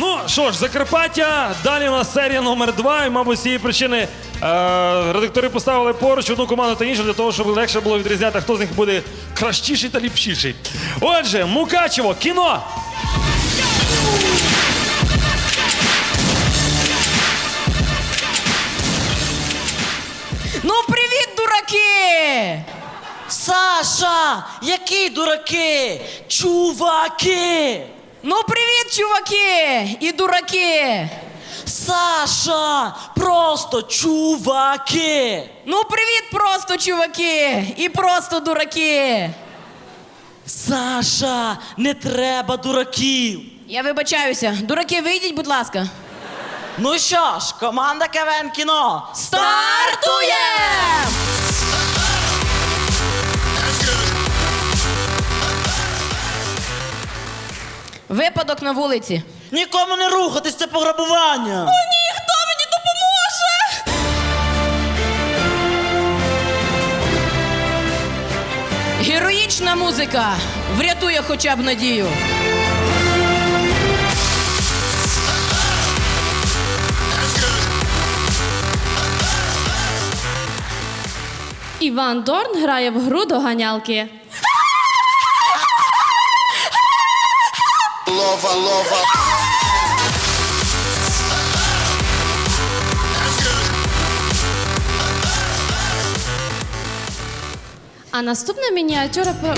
Ну що ж, Закарпаття, далі у нас серія номер два. І, мабуть, з цієї причини е, редактори поставили поруч одну команду та іншу для того, щоб легше було відрізняти, хто з них буде кращіший та ліпшіший. Отже, Мукачево, кіно. Ну, привіт, дураки! Саша, які дураки? Чуваки! Ну, привіт, чуваки! І дураки! Саша, просто чуваки! Ну, привіт, просто чуваки! І просто дураки! Саша, не треба дураків. Я вибачаюся. Дураки, вийдіть, будь ласка. Ну що ж, команда КВН кіно Стартує! Випадок на вулиці. Нікому не рухатись, це пограбування. Ні, хто мені допоможе? Героїчна музика врятує хоча б надію. Іван Дорн грає в гру доганялки. Lova, lova. А наступна мініатюра про.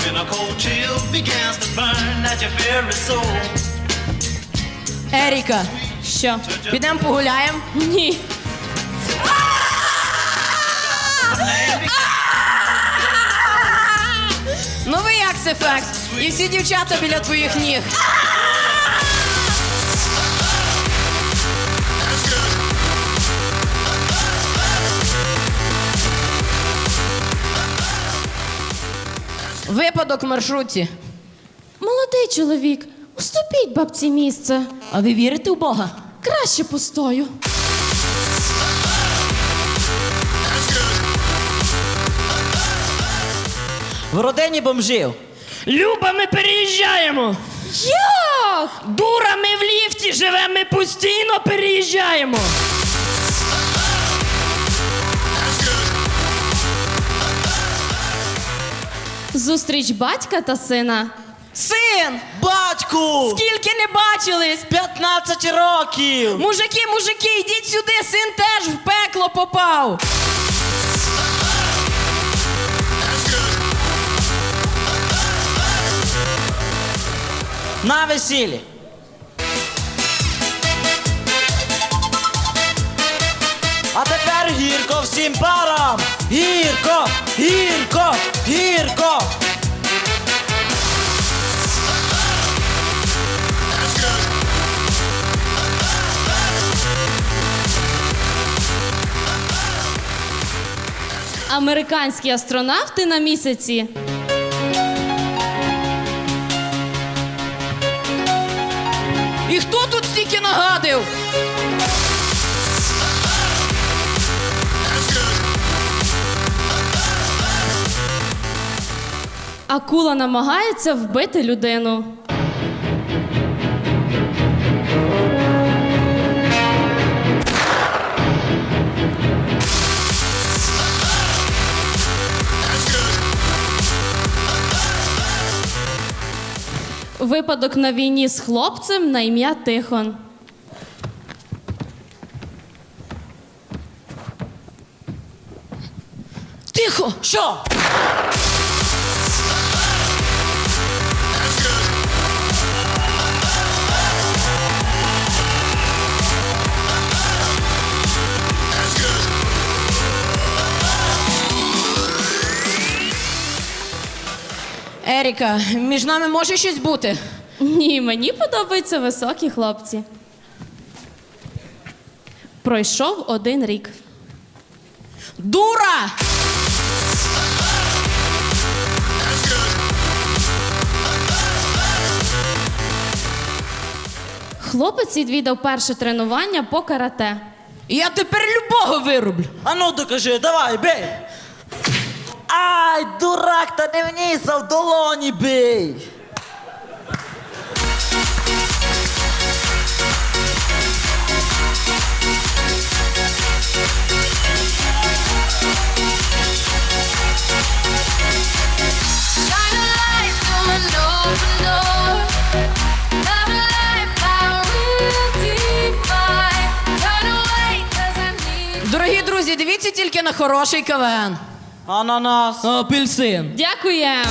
Еріка, що? підемо погуляємо. Ні. Новий Акс ефект. І всі дівчата біля твоїх ніг. Випадок в маршрутці. Молодий чоловік, уступіть бабці місце. А ви вірите в Бога? Краще постою. В родині бомжів. Люба, ми переїжджаємо. Як? Дура, ми в ліфті живемо, ми постійно переїжджаємо. Зустріч батька та сина. Син! Батьку! Скільки не бачились! 15 років! Мужики, мужики, йдіть сюди, син теж в пекло попав. На весіллі. А тепер гірко всім парам! Гірко! Гірко! Гірко! Американські астронавти на місяці. І хто Акула намагається вбити людину. Випадок на війні з хлопцем на ім'я Тихон. Тихо! Що? Еріка, між нами може щось бути? Ні, мені подобаються високі хлопці. Пройшов один рік. Дура! Хлопець відвідав перше тренування по карате. Я тепер любого вирублю. А ну докажи, давай, бей! Ай, дурак, та не вніс, а в долоні бий! Дорогі друзі, дивіться тільки на хороший КВН. Ананас. Апельсин. Дякуємо.